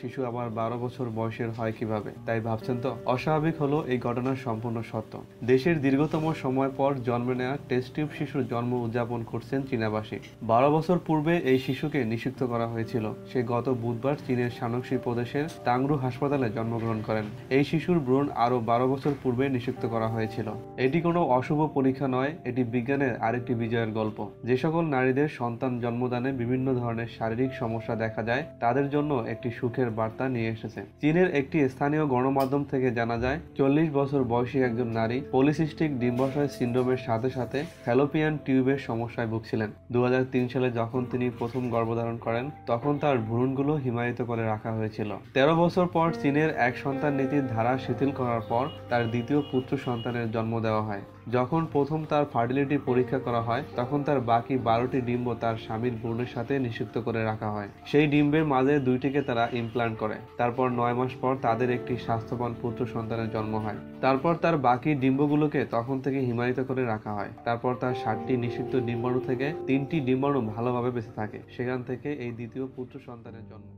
শিশু আবার বারো বছর বয়সের হয় কীভাবে, তাই ভাবছেন তো? অস্বাভাবিক হলো এই ঘটনার সম্পূর্ণ সত্য। দেশের দীর্ঘতম সময় পর জন্ম নেওয়া টেস্ট টিউব শিশুর জন্ম উদযাপন করছেন চীনাবাসী। বারো বছর পূর্বে এই শিশুকে নিষিক্ত করা হয়েছিল। সে গত বুধবার চীনের শানক্সি প্রদেশের তাংরু হাসপাতালে জন্মগ্রহণ করেন। এই শিশুর ভ্রূণ আরও বারো বছর পূর্বে নিষিক্ত করা হয়েছিল। এটি কোনো অশুভ পরীক্ষা নয়, এটি বিজ্ঞানের আরেকটি বিজয়ের গল্প। যে সকল নারীদের সন্তান জন্মদানে বিভিন্ন ধরনের শারীরিক সমস্যা দেখা যায়, তাদের জন্য একটি সুখের বার্তা নিয়ে এসেছে। চীনের একটি স্থানীয় গণমাধ্যম থেকে জানা যায়, চল্লিশ বছর বয়সী একজন নারী পলিসিস্টিক ডিম্বাশয় সিন্ড্রোমের সাথে সাথে ফ্যালোপিয়ান টিউবের সমস্যায় ভুগছিলেন। দু হাজার তিন সালে যখন তিনি প্রথম গর্ভধারণ করেন, তখন তার ভ্রূণগুলো হিমায়িত করে রাখা হয়েছিল। তেরো বছর পর চীনের এক সন্তান নীতির ধারা শিথিল করার পর তার দ্বিতীয় পুত্র সন্তানের জন্ম দেওয়া হয়। যখন প্রথম তার ফার্টিলিটি পরীক্ষা করা হয়, তখন তার বাকি বারোটি ডিম্ব তার স্বামীর ভ্রূণের সাথে নিষিক্ত করে রাখা হয়। সেই ডিম্বের মাঝে দুইটিকে তারা ইমপ্লান্ট করে। তারপর নয় মাস পর তাদের একটি স্বাস্থ্যবান পুত্র সন্তানের জন্ম হয়। তারপর তার বাকি ডিম্বগুলোকে তখন থেকে হিমায়িত করে রাখা হয়। তারপর তার ষাটটি নিষিক্ত ডিম্বাণু থেকে তিনটি ডিম্বাণু ভালোভাবে বেঁচে থাকে। সেখান থেকে এই দ্বিতীয় পুত্র সন্তানের জন্ম।